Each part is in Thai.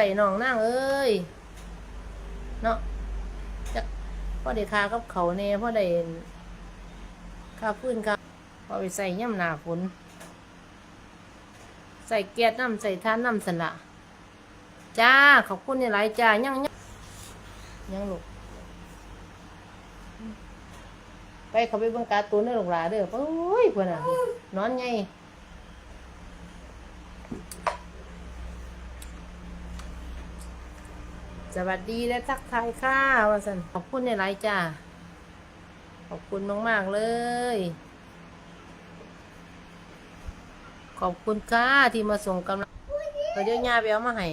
ใส่น้องนั่งเอ้ยเนาะจะพ่อได้คากับเขาเน่พ่อได้คาพื้นคาพอไปใส่ย่ำหนาฝนใส่แก๊สน้ำใส่ท่านน้ำสละจ้าขอบคุณในหลายจ้ายังยังยังลูกไปเขาไปบิ่งการตูนเด้อลูกหลาเด้อโอ้ยเพื่อนอะนอนไง สวัสดีและทักทายค่ะวันสันขอบคุณในไลน์จ้าขอบคุณมาก ๆ เลย ขอบคุณค่ะที่มาส่งกำลังเดี๋ยวยาไปเอามาให้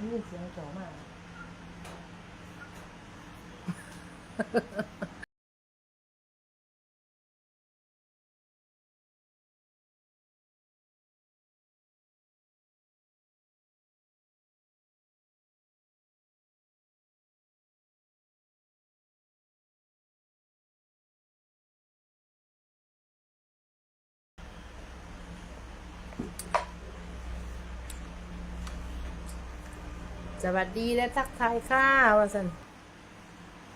นี่เสียงจ่อมาก สวัสดีและทักทายค่ะว่าสัน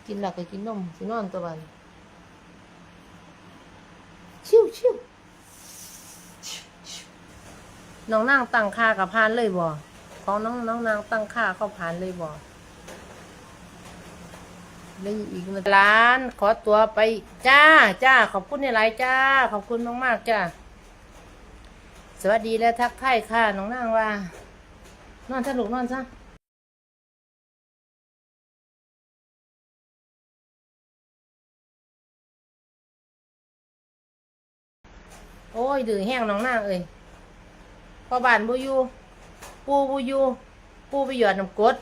กินหลักก็กินนมสินอนตัวบันชิวชิวน้องนางตั้งค่ากับพานเลยบ่ของน้องน้องนางตั้งค่าเข้าพานเลยบ่เลยอีกนะร้าน ขอตัวไปจ้าจ้าขอบคุณในไลน์จ้า ขอบคุณมากๆจ้าสวัสดีและทักทายค่ะน้องนางว่านอนซะลูกนอนซะ โอ้ยดื้อแห้งน้องนางเอ้ยพอบ้านบุยูปูบุยูปูไปหยอดน้ำกรด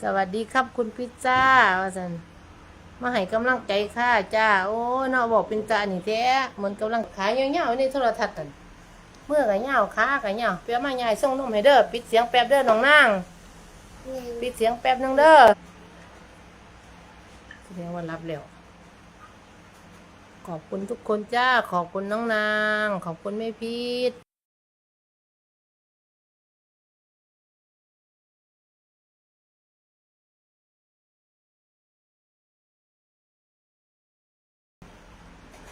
สวัสดีครับคุณพิซซ่าว่าสันมาให้กำลังใจค่ะจ้า โอ้ยเนาะบอกเป็นจ่านี่แท้เหมือนกำลังขายเงาๆในโทรทัศน์นั่นเมื่อกับเงาขากับเงาเปียมาใหญ่ส่งนมให้เด้อปิดเสียงแป๊บเด้อน้องนางปิดเสียงแป๊บนึงเด้อแสดงว่ารับแล้ว ขอบคุณทุกคนจ้า ขอบคุณน้องนาง ขอบคุณแม่พีท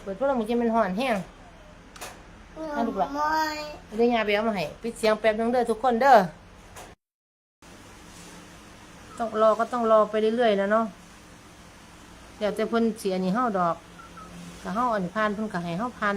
เปิดพวกเรามันจะเป็นห่อนแห้งอะลูกล่ะเดี๋ยวยาไปเอามาให้ปิดเสียงแป๊บนึงเด้อทุกคนเด้อ ต้องรอก็ต้องรอไปเรื่อยๆนะเนาะเดี๋ยวจะเพิ่นเสียนี่เฮาดอก ก็เฮาอันนี้ผ่านเพิ่นก็ให้เฮาผ่าน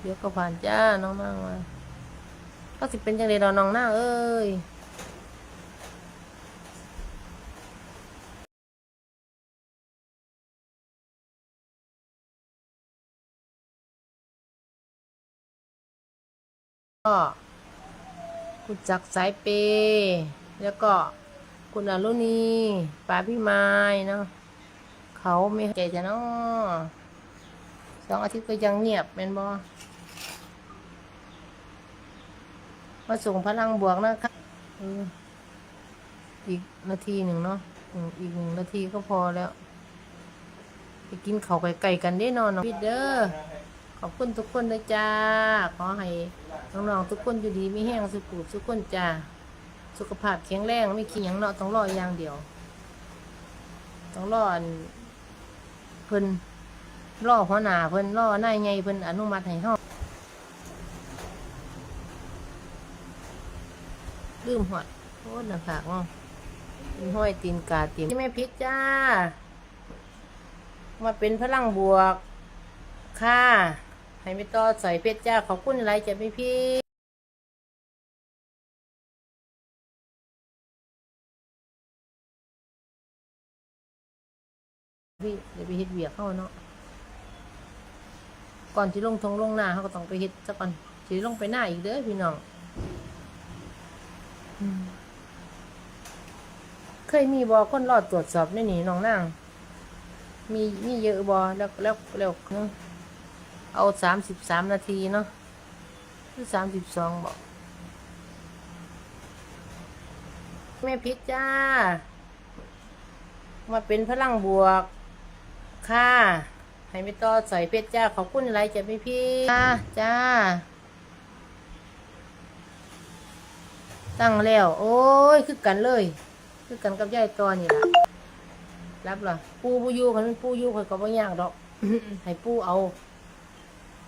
เดี๋ยวก็ผ่านจ้าน้องนางมา ก็สิเป็นจังได๋ดอน้องนาเอ้ยก็คุณจักสายเปย์แล้วก็คุณอรุณีป้าพี่ไม้เนาะเขาไม่ใจจะเนาะสองอาทิตย์ก็ยังเงียบเป็นบ่ มาส่งพลังบวกนะคะอออีกนาทีหนึ่งเนาะอีกหนึ่งนาทีก็พอแล้ว ไปกินข้าวไก่ๆกันได้นอนเนาะพี่เด้อขอบคุณทุกคนเลยจ้า ขอให้น้องๆทุกคนอยู่ดีไมีแห้งสุขุทุกคนจ้า สุขภาพแข็งแรงไม่ขี้ยังเนาะต้องรออย่างเดียว ต้องรออันเพิ่นรอหัวหน้าเพิ่นรอนายใหญ่เพิ่นอนุมัติให้เฮา ลืมหอดโอ้หน้าผากเนาะเป็นห้อยตีนกาตีนที่ไม่พิษจ้า มาเป็นพลังบวก ค่ะ ให้ไม่ต่อใส่เพชรจ้า ขอบคุณอะไรจะไม่พี่พี่เดี๋ยวไปเฮ็ดเบียกเข้าเนาะ ก่อนที่ลงทงลงหน้าเขาก็ต้องไปเฮ็ดซะก่อนสิลงไปหน้าอีกเด้อพี่น้อง เคยมีบอคนรอดตรวจสอบในนี่น้องนางมีมีเยอะบอแล้วแล้วแล้วเนาะเอาสามสิบสามนาทีเนาะหรือสามสิบสองบอกแม่พิษจ้า มาเป็นพลังบวก ค่ะ ให้ไม่ต่อใส่เพชรจ้า ขอบคุณอะไรจะไม่พี่จ้าจ้า ตั้งแล้ว โอ้ยคือกันเลย คือกันกับยายตัวนี่ล่ะรับล่ะปูปูยูคันปูยูข่อยก็บ่ยากดอกให้ปูเอา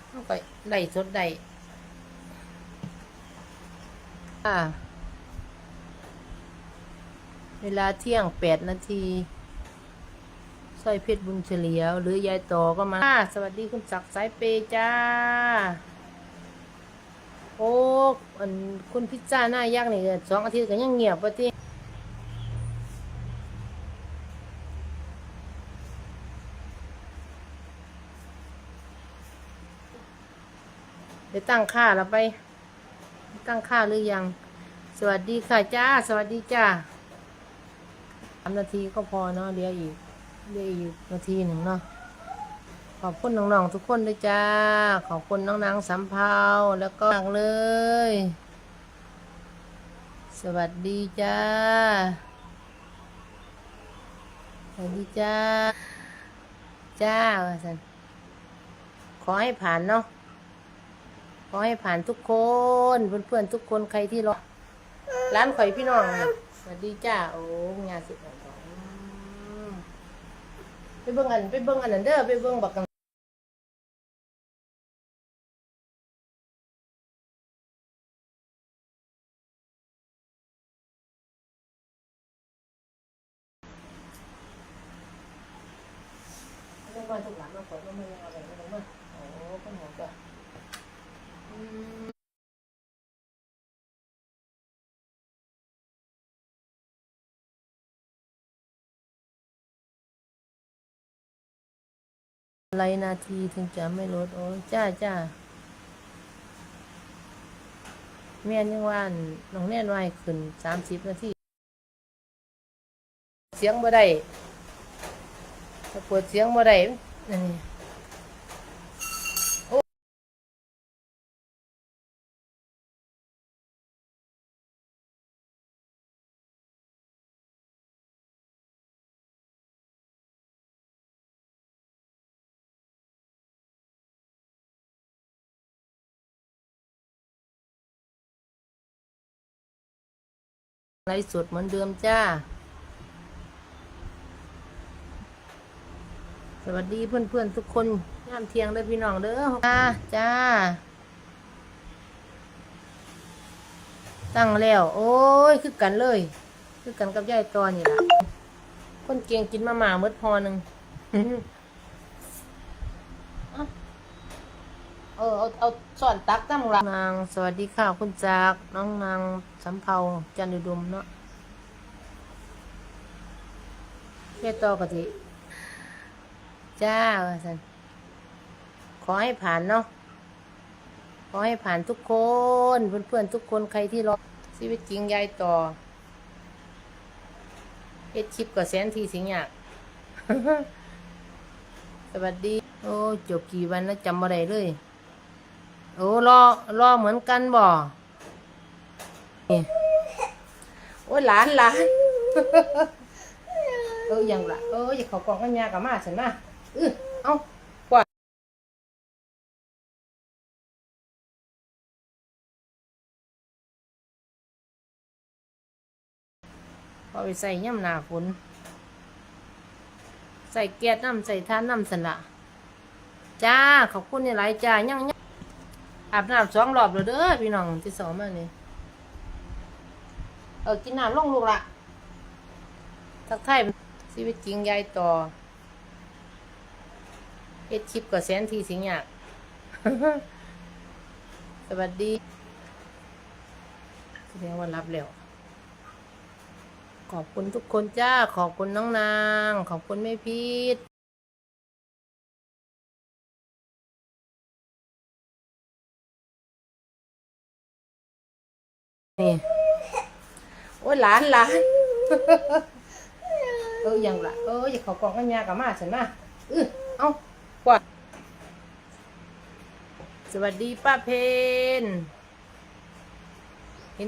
เอาไปได้สดได้อ่าเวลาเที่ยงแปดนาทีสร้อยเพชรบุญเฉลียว หรือยายต่อก็มา สวัสดีคุณศักดิ์สายเปจ้า โอ้อันคุณพิซซ่าหน้ายักนี่สองอาทิตย์ก็ยังเงียบปะที่ไปตั้งค่าแล้วไป ตั้งค่าหรือยัง สวัสดีค่ะจ้า สวัสดีจ้าสามนาทีก็พอเนาะเดี๋ยวอีกเดี๋ยวอีกนาทีหนึ่งเนาะ อบคุณน้องๆทุกคนด้วยจ้า ขอบคุณน้องนางสำเภาแล้วก็มากเลย สวัสดีจ้า สวัสดีจ้า จ้าสันขอให้ผ่านเนาะ ขอให้ผ่านทุกคน เพื่อนๆทุกคนใครที่รอ ร้านข่อยพี่น้อง สวัสดีจ้า โอ้งานสิบสองไปเบิ่งอัน ไปเบิ่งอันนั้นเด้อ ไปเบิ่งบักกัน ไม่ว่าทุกหลังมาขอมาเมืองอะไรไม่รู้มาโอ้ก็หมดจ้ะอืมอะไรนาทีถึงจะไม่ลด โอ้จ้าจ้าแม่นยังว่านน้องแน่นไว้ขึ้นสามสิบนาที เสียงบ่ได้ถ้าปิดเสียงบ่ได้ อันนี้ไลฟ์สดเหมือนเดิมจ้า สวัสดีเพื่อนๆทุกคนยามเที่ยงเด้อพี่น้องเด้อจ้าจ้า ตั้งแล้ว โอ้ยคือกันเลย คือกันกับยายตอนนี่ล่ะคนเก่งกินมาม่าเมดพอหนึ่งเอาเออเอาเอาสอนตักตั้งละนาง สวัสดีค่ะคุณจักรน้องนางสำเภาจันทร์อุดมเนาะแค่ต่อกะทิ จ้าสันขอให้ผ่านเนาะขอให้ผ่านทุกคนเพื่อนๆทุกคนใครที่รอชีวิตจริงยายต่อเอ็ดชิปกับแสนทีสิงอยากสวัสดี โอ้จบกี่วันแล้วจำบ่ได้เลย โอ้รอรอเหมือนกันบ่นี่โอ้หลานหลานเอออยังละเอออย่าเขากล่องกันยากับมาฉันมา เออเอากว่าพอไปใส่ย่ำหนาฝนใส่แก๊สน้ำใส่ท่านน้ำสันละจ้า ขอบคุณในหลายจ้ายังยังอาบน้ำสองรอบแล้วเด้อพี่น้องที่สองมาเนี่ยเออกินน้ำลงลูกละทักทายชีวิตจริงยายต่อ เอ็ดคลิปก็แสนทีสิงอยาก สวัสดีแสดงว่ารับแล้ว ขอบคุณทุกคนจ้า ขอบคุณน้องนาง ขอบคุณแม่พีทนี่โอ้ยหลานหลานเอออย่างละเอออย่าเขากองกันยากับมาฉันมาเออเอา กว่า สวัสดีป้าเพน